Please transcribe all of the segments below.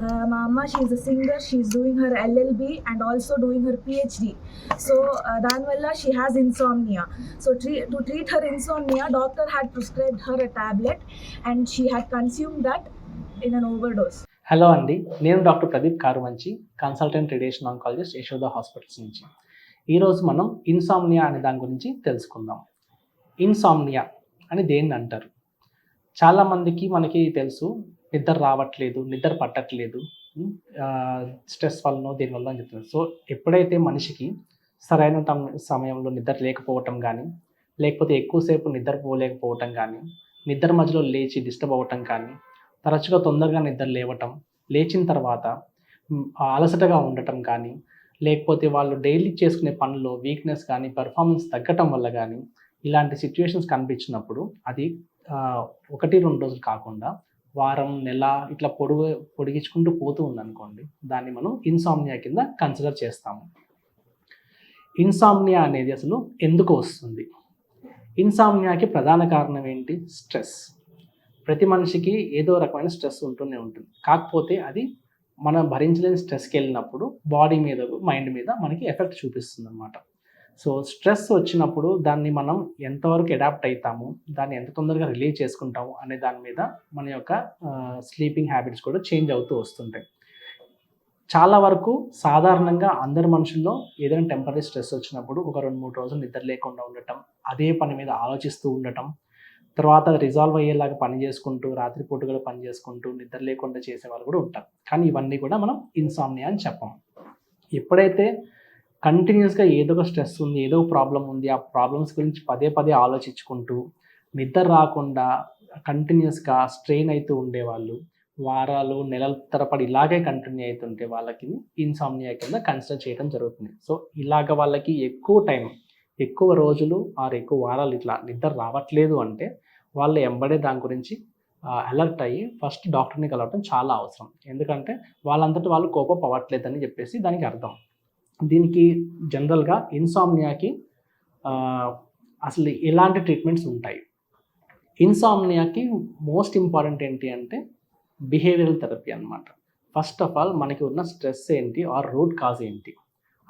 Uh, my amma, she's a singer. She's doing her LLB and also doing her PhD. So uh, దానివల్ల she has insomnia. So tre- to treat her insomnia, doctor had prescribed her a tablet, and she had consumed that in an overdose. Hello అండి నేను doctor Pradeep Karumanchi consultant radiation oncologist Yashoda hospitals నుంచి ఈరోజు మనం insomnia అనే దాని గురించి తెలుసుకుందాం insomnia అని దేన్ని అంటారు చాలామందికి మనకి తెలుసు నిద్ర రావట్లేదు నిద్ర పట్టట్లేదు స్ట్రెస్ వల్లనో దీనివల్ల అని చెప్తున్నారు. సో ఎప్పుడైతే మనిషికి సరైన సమయంలో నిద్ర లేకపోవటం కానీ లేకపోతే ఎక్కువసేపు నిద్రపోలేకపోవటం కానీ నిద్ర మధ్యలో లేచి డిస్టర్బ్ అవ్వటం కానీ తరచుగా తొందరగా నిద్ర లేవటం లేచిన తర్వాత అలసటగా ఉండటం కానీ లేకపోతే వాళ్ళు డైలీ చేసుకునే పనుల్లో వీక్నెస్ కానీ పెర్ఫార్మెన్స్ తగ్గటం వల్ల కానీ ఇలాంటి సిచ్యువేషన్స్ కనిపించినప్పుడు అది ఒకటి రెండు రోజులు కాకుండా వారం నెల ఇట్లా పొడుగు పొడిగించుకుంటూ పోతూ ఉందనుకోండి దాన్ని మనం ఇన్సామ్నియా కింద కన్సిడర్ చేస్తాము. ఇన్సామ్నియా అనేది అసలు ఎందుకు వస్తుంది? ఇన్సామ్నియాకి ప్రధాన కారణం ఏంటి? స్ట్రెస్ ప్రతి మనిషికి ఏదో రకమైన స్ట్రెస్ ఉంటూనే ఉంటుంది. కాకపోతే అది మనం భరించలేని స్ట్రెస్కి వెళ్ళినప్పుడు బాడీ మీద మైండ్ మీద మనకి ఎఫెక్ట్ చూపిస్తుంది అనమాట సో స్ట్రెస్ వచ్చినప్పుడు దాన్ని మనం ఎంతవరకు అడాప్ట్ అవుతాము దాన్ని ఎంత తొందరగా రిలీవ్ చేసుకుంటాము అనే దాని మీద మన యొక్క స్లీపింగ్ హ్యాబిట్స్ కూడా చేంజ్ అవుతూ వస్తుంటాయి. చాలా వరకు సాధారణంగా అందరి మనుషుల్లో ఏదైనా టెంపరీ స్ట్రెస్ వచ్చినప్పుడు ఒక రెండు మూడు రోజులు నిద్ర లేకుండా ఉండటం అదే పని మీద ఆలోచిస్తూ ఉండటం తర్వాత రిజాల్వ్ అయ్యేలాగా పని చేసుకుంటూ రాత్రిపూటగా పని చేసుకుంటూ నిద్ర లేకుండా చేసే వాళ్ళు కూడా ఉంటారు. కానీ ఇవన్నీ కూడా మనం ఇన్సామ్నియా అని చెప్పం. ఎప్పుడైతే కంటిన్యూస్గా ఏదో ఒక స్ట్రెస్ ఉంది ఏదో ఒక ప్రాబ్లం ఉంది ఆ ప్రాబ్లమ్స్ గురించి పదే పదే ఆలోచించుకుంటూ నిద్ర రాకుండా కంటిన్యూస్గా స్ట్రెయిన్ అవుతూ ఉండేవాళ్ళు. వారాలు నెలల తరపడి ఇలాగే కంటిన్యూ అవుతుంటే వాళ్ళకి ఇన్సామ్నియా కింద కన్సిడర్ చేయడం జరుగుతుంది. సో ఇలాగ వాళ్ళకి ఎక్కువ టైం ఎక్కువ రోజులు ఆరు ఎక్కువ వారాలు ఇట్లా నిద్ర రావట్లేదు అంటే వాళ్ళు ఎంబడే దాని గురించి అలర్ట్ అయ్యి ఫస్ట్ డాక్టర్ని కలవటం చాలా అవసరం. ఎందుకంటే వాళ్ళంతటి వాళ్ళు కోపం అవ్వట్లేదని చెప్పేసి దానికి అర్థం. దీనికి జనరల్గా ఇన్సామ్నియాకి అసలు ఎలాంటి ట్రీట్మెంట్స్ ఉంటాయి? ఇన్సామ్నియాకి మోస్ట్ ఇంపార్టెంట్ ఏంటి అంటే బిహేవియరల్ థెరపీ అన్నమాట. ఫస్ట్ ఆఫ్ ఆల్ మనకి ఉన్న స్ట్రెస్ ఏంటి? ఆర్ రూట్ కాజ్ ఏంటి?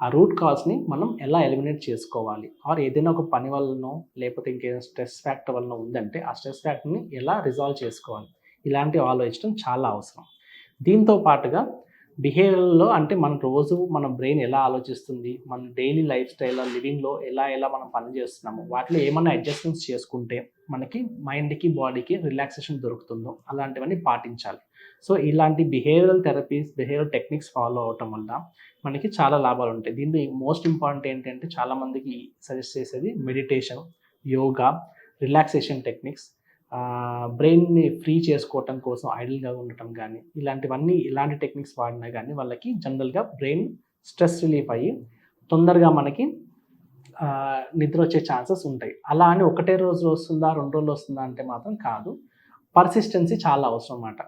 ఆ రూట్ కాజ్ని మనం ఎలా ఎలిమినేట్ చేసుకోవాలి? ఆర్ ఏదైనా ఒక పని వల్లనో లేకపోతే ఇంకేదైనా స్ట్రెస్ ఫ్యాక్టర్ వలన ఉందంటే ఆ స్ట్రెస్ ఫ్యాక్టర్ని ఎలా రిజాల్వ్ చేసుకోవాలి? ఇలాంటివి ఆలోచించడం చాలా అవసరం. దీంతో పాటుగా బిహేవియర్లో అంటే మన రోజు మన బ్రెయిన్ ఎలా ఆలోచిస్తుంది మన డైలీ లైఫ్ స్టైల్ లివింగ్లో ఎలా ఎలా మనం పని చేస్తున్నాము వాటిలో ఏమైనా అడ్జస్ట్మెంట్స్ చేసుకుంటే మనకి మైండ్కి బాడీకి రిలాక్సేషన్ దొరుకుతుందో అలాంటివన్నీ పాటించాలి. సో ఇలాంటి behavioural therapies behaviour techniques follow అవటం వల్ల మనకి చాలా లాభాలు ఉంటాయి. దీంట్లో మోస్ట్ ఇంపార్టెంట్ ఏంటంటే చాలామందికి సజెస్ట్ చేసేది మెడిటేషన్ యోగా రిలాక్సేషన్ టెక్నిక్స్. బ్రెయిన్ని ఫ్రీ చేసుకోవటం కోసం ఐడిల్గా ఉండటం కానీ ఇలాంటివన్నీ ఇలాంటి టెక్నిక్స్ వాడినా కానీ వాళ్ళకి జనరల్గా బ్రెయిన్ స్ట్రెస్ రిలీఫ్ అయ్యి తొందరగా మనకి నిద్ర వచ్చే ఛాన్సెస్ ఉంటాయి. అలా అని ఒకటే రోజు వస్తుందా రెండు రోజులు వస్తుందా అంటే మాత్రం కాదు. పర్సిస్టెన్సీ చాలా అవసరం అన్నమాట.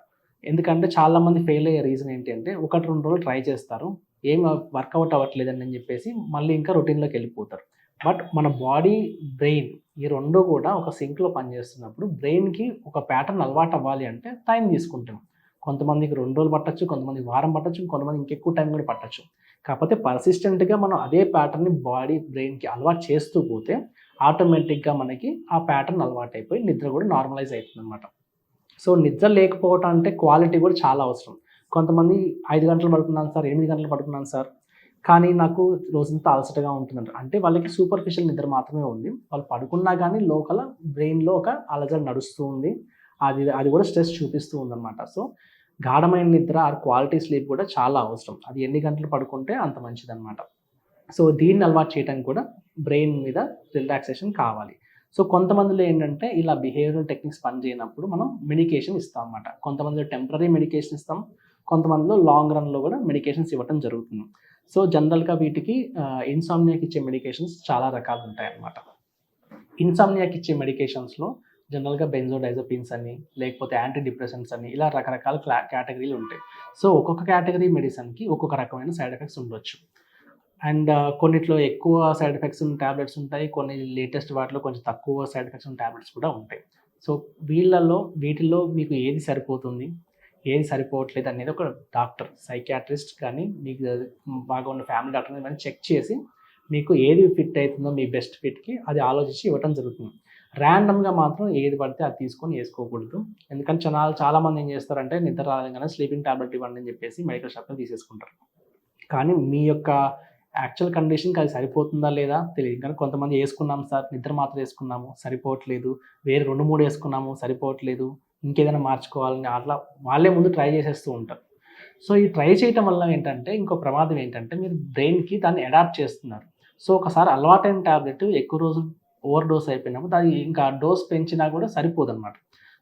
ఎందుకంటే చాలామంది ఫెయిల్ అయ్యే రీజన్ ఏంటంటే ఒకటి రెండు రోజులు ట్రై చేస్తారు. ఏం వర్కౌట్ అవ్వట్లేదని అని చెప్పేసి మళ్ళీ ఇంకా రొటీన్లోకి వెళ్ళిపోతారు. బట్ మన బాడీ బ్రెయిన్ ఈ రెండు కూడా ఒక సింక్లో పనిచేస్తున్నప్పుడు బ్రెయిన్కి ఒక ప్యాటర్న్ అలవాటు అవ్వాలి అంటే టైం తీసుకుంటాం. కొంతమందికి రెండు రోజులు పట్టచ్చు కొంతమంది వారం పట్టచ్చు కొంతమంది ఇంకెక్కువ టైం కూడా పట్టచ్చు. కాకపోతే పర్సిస్టెంట్గా మనం అదే ప్యాటర్న్ని బాడీ బ్రెయిన్కి అలవాటు చేస్తూ పోతే ఆటోమేటిక్గా మనకి ఆ ప్యాటర్న్ అలవాటు అయిపోయి నిద్ర కూడా నార్మలైజ్ అవుతుంది అనమాట సో నిద్ర లేకపోవటం అంటే క్వాలిటీ కూడా చాలా అవసరం. కొంతమంది ఐదు గంటలు పడుకున్నాను సార్ ఎనిమిది గంటలు పడుకున్నాను సార్ కానీ నాకు రోజంతా అలసటగా ఉంటుందంట. అంటే వాళ్ళకి సూపర్ఫిషియల్ నిద్ర మాత్రమే ఉంది. వాళ్ళు పడుకున్నా కానీ లోపల బ్రెయిన్లో ఒక అలజడి నడుస్తూ ఉంది. అది అది కూడా స్ట్రెస్ చూపిస్తూ ఉందన్నమాట. సో గాఢమైన నిద్ర ఆ క్వాలిటీ స్లీప్ కూడా చాలా అవసరం. అది ఎన్ని గంటలు పడుకుంటే అంత మంచిదన్నమాట. సో దీన్ని అలవాటు చేయడానికి కూడా బ్రెయిన్ మీద రిలాక్సేషన్ కావాలి. సో కొంతమందిలో ఏంటంటే ఇలా బిహేవియరల్ టెక్నిక్స్ పనిచేయనప్పుడు మనం మెడికేషన్ ఇస్తాం అన్నమాట కొంతమందిలో టెంపరీ మెడికేషన్ ఇస్తాం. కొంతమందిలో లాంగ్ రన్లో కూడా మెడికేషన్స్ ఇవ్వటం జరుగుతుంది. సో జనరల్గా వీటికి ఇన్సామ్నియాకి ఇచ్చే మెడికేషన్స్ చాలా రకాలు ఉంటాయి అన్నమాట ఇన్సామ్నియాకి ఇచ్చే మెడికేషన్స్లో జనరల్గా బెంజోడైజపిన్స్ అని లేకపోతే యాంటీ డిప్రెషన్స్ అని ఇలా రకరకాల క్లా కేటగిరీలు ఉంటాయి. సో ఒక్కొక్క కేటగిరీ మెడిసిన్కి ఒక్కొక్క రకమైన సైడ్ ఎఫెక్ట్స్ ఉండొచ్చు. అండ్ కొన్నిట్లో ఎక్కువ సైడ్ ఎఫెక్ట్స్ ఉన్న ట్యాబ్లెట్స్ ఉంటాయి కొన్ని లేటెస్ట్ వాటిలో కొంచెం తక్కువ సైడ్ ఎఫెక్ట్స్ ఉన్న ట్యాబ్లెట్స్ కూడా ఉంటాయి. సో వీళ్ళల్లో వీటిల్లో మీకు ఏది సరిపోతుంది? ఏది సరిపోవట్లేదు అనేది ఒక డాక్టర్ సైకాట్రిస్ట్ కానీ మీకు బాగా ఉన్న ఫ్యామిలీ డాక్టర్ ఇవన్నీ చెక్ చేసి మీకు ఏది ఫిట్ అవుతుందో మీ బెస్ట్ ఫిట్కి అది ఆలోచించి ఇవ్వటం జరుగుతుంది. ర్యాండమ్గా మాత్రం ఏది పడితే అది తీసుకొని వేసుకోకూడదు. ఎందుకంటే చాలా చాలామంది ఏం చేస్తారంటే నిద్ర రాగానే స్లీపింగ్ టాబ్లెట్ ఇవ్వండి అని చెప్పేసి మెడికల్ షాప్లో తీసేసుకుంటారు. కానీ మీ యొక్క యాక్చువల్ కండిషన్కి అది సరిపోతుందా లేదా తెలియదు. కానీ కొంతమంది వేసుకున్నాం సార్ నిద్ర మాత్రం వేసుకున్నాము సరిపోవట్లేదు. వేరే రెండు మూడు వేసుకున్నాము సరిపోవట్లేదు. ఇంకేదైనా మార్చుకోవాలని అట్లా వాళ్ళే ముందు ట్రై చేసేస్తూ ఉంటారు. సో ఈ ట్రై చేయటం వల్ల ఏంటంటే ఇంకో ప్రమాదం ఏంటంటే మీరు బ్రెయిన్కి దాన్ని అడాప్ట్ చేస్తున్నారు. సో ఒకసారి అలవాటైన ట్యాబ్లెట్ ఎక్కువ రోజులు ఓవర్ డోస్ అయిపోయినప్పుడు అది ఇంకా డోస్ పెంచినా కూడా సరిపోదు అనమాట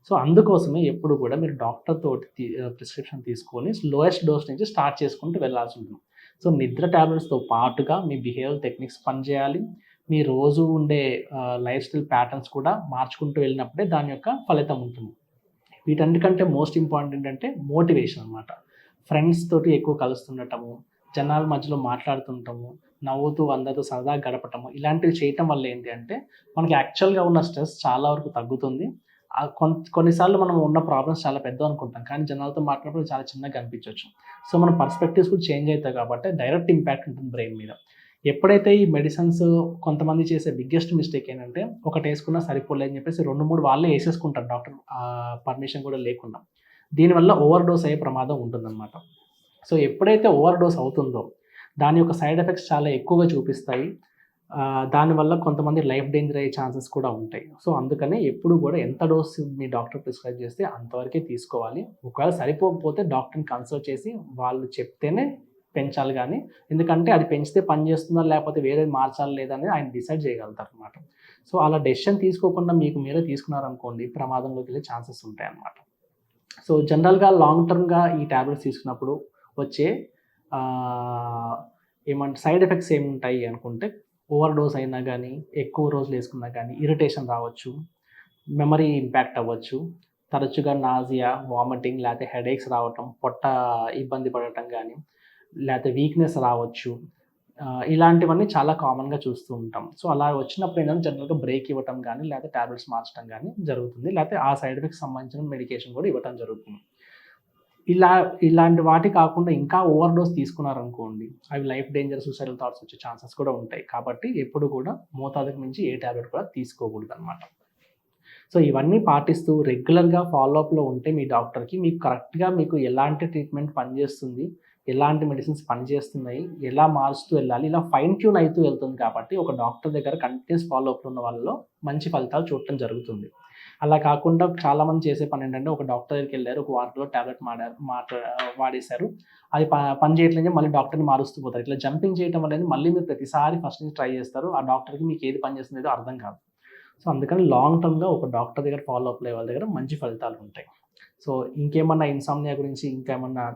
సో అందుకోసమే ఎప్పుడు కూడా మీరు డాక్టర్ తోటి ప్రిస్క్రిప్షన్ తీసుకొని లోయెస్ట్ డోస్ నుంచి స్టార్ట్ చేసుకుంటూ వెళ్ళాల్సి ఉంటుంది. సో నిద్ర ట్యాబ్లెట్స్తో పాటుగా మీ బిహేవియర్ టెక్నిక్స్ పనిచేయాలి. మీ రోజు ఉండే లైఫ్ స్టైల్ ప్యాటర్న్స్ కూడా మార్చుకుంటూ వెళ్ళినప్పుడే దాని యొక్క ఫలితం ఉంటుంది. వీటన్నిటికంటే మోస్ట్ ఇంపార్టెంట్ అంటే మోటివేషన్ అనమాట ఫ్రెండ్స్ తోటి ఎక్కువ కలుస్తుండటము జనాల మధ్యలో మాట్లాడుతుంటాము నవ్వుతూ అందరితో సరదా గడపటము ఇలాంటివి చేయటం వల్ల ఏంటి అంటే మనకి యాక్చువల్గా ఉన్న స్ట్రెస్ చాలా వరకు తగ్గుతుంది. ఆ కొన్నిసార్లు మనం ఉన్న ప్రాబ్లమ్స్ చాలా పెద్ద అనుకుంటాం కానీ జనాలతో మాట్లాడినప్పుడు చాలా చిన్నగా కనిపించవచ్చు సో మన పర్స్పెక్టివ్స్ కూడా చేంజ్ అవుతాయి కాబట్టి డైరెక్ట్ ఇంపాక్ట్ ఉంటుంది బ్రెయిన్ మీద. ఎప్పుడైతే ఈ మెడిసిన్స్ కొంతమంది చేసే బిగ్గెస్ట్ మిస్టేక్ ఏంటంటే ఒకటి వేసుకున్నా సరిపోలే అని చెప్పేసి రెండు మూడు వాళ్ళే వేసేసుకుంటారు డాక్టర్ పర్మిషన్ కూడా లేకుండా. దీనివల్ల ఓవర్ డోస్ అయ్యే ప్రమాదం ఉంటుందన్నమాట. సో ఎప్పుడైతే ఓవర్ డోస్ అవుతుందో దాని యొక్క సైడ్ ఎఫెక్ట్స్ చాలా ఎక్కువగా చూపిస్తాయి. దానివల్ల కొంతమంది లైఫ్ డేంజర్ అయ్యే ఛాన్సెస్ కూడా ఉంటాయి. సో అందుకనే ఎప్పుడు కూడా ఎంత డోస్ మీ డాక్టర్ ప్రిస్క్రైబ్ చేస్తే అంతవరకే తీసుకోవాలి. ఒకవేళ సరిపోకపోతే డాక్టర్ని కన్సల్ట్ చేసి వాళ్ళు చెప్తేనే పెంచాలి కానీ ఎందుకంటే అది పెంచితే పని చేస్తుందా లేకపోతే వేరే మార్చాలి లేదని ఆయన డిసైడ్ చేయగలుగుతారు అనమాట సో అలా డెసిషన్ తీసుకోకుండా మీకు మీరే తీసుకున్నారనుకోండి ప్రమాదంలోకి వెళ్ళే ఛాన్సెస్ ఉంటాయి అన్నమాట సో జనరల్గా లాంగ్ టర్మ్గా ఈ ట్యాబ్లెట్స్ తీసుకున్నప్పుడు వచ్చే ఏమంటే సైడ్ ఎఫెక్ట్స్ ఏముంటాయి అనుకుంటే ఓవర్ డోస్ అయినా కానీ ఎక్కువ రోజులు వేసుకున్నా కానీ ఇరిటేషన్ రావచ్చు మెమరీ ఇంపాక్ట్ అవ్వచ్చు తరచుగా నాజియా వామిటింగ్ లేకపోతే హెడేక్స్ రావటం పొట్ట ఇబ్బంది పడటం కానీ లేకపోతే వీక్నెస్ రావచ్చు ఇలాంటివన్నీ చాలా కామన్గా చూస్తూ ఉంటాం. సో అలా వచ్చినప్పుడు ఏంటంటే జనరల్గా బ్రేక్ ఇవ్వటం కానీ లేకపోతే ట్యాబ్లెట్స్ మార్చడం కానీ జరుగుతుంది. లేకపోతే ఆ సైడ్ ఎఫెక్ట్స్ సంబంధించిన మెడికేషన్ కూడా ఇవ్వటం జరుగుతుంది. ఇలా ఇలాంటి వాటి కాకుండా ఇంకా ఓవర్ డోస్ తీసుకున్నారనుకోండి అవి లైఫ్ డేంజర్ సూసైడల్ థాట్స్ వచ్చే ఛాన్సెస్ కూడా ఉంటాయి. కాబట్టి ఎప్పుడు కూడా మోతాదుకు మించి ఏ ట్యాబ్లెట్ కూడా తీసుకోకూడదు అనమాట సో ఇవన్నీ పాటిస్తూ రెగ్యులర్గా ఫాలోఅప్లో ఉంటే మీ డాక్టర్కి మీకు కరెక్ట్గా మీకు ఎలాంటి ట్రీట్మెంట్ పనిచేస్తుంది ఎలాంటి మెడిసిన్స్ పనిచేస్తున్నాయి ఎలా మారుస్తూ వెళ్ళాలి ఇలా ఫైన్ ట్యూన్ అవుతూ వెళ్తుంది కాబట్టి ఒక డాక్టర్ దగ్గర కంటిన్యూస్ అప్ ఉన్న వాళ్ళలో మంచి ఫలితాలు చూడటం జరుగుతుంది. అలా కాకుండా చాలామంది చేసే పని ఏంటంటే ఒక డాక్టర్ దగ్గరికి వెళ్ళారు ఒక వారంలో ట్యాబ్లెట్ మాడారు మాట వాడేశారు. అది ప- పని చేయట్లేదు మళ్ళీ డాక్టర్ని మారుస్తూ పోతారు. ఇట్లా జంపింగ్ చేయడం అనేది మళ్ళీ మీరు ప్రతిసారి ఫస్ట్ నుంచి ట్రై చేస్తారు. ఆ డాక్టర్కి మీకు ఏది పని చేస్తుందో అర్థం కాదు. సో అందుకని లాంగ్ టర్మ్గా ఒక డాక్టర్ దగ్గర ఫాలో అప్ లెవెల్ దగ్గర మంచి ఫలితాలు ఉంటాయి. సో ఇంకేమన్నా ఇన్సామ్నియా గురించి ఇంకేమన్నా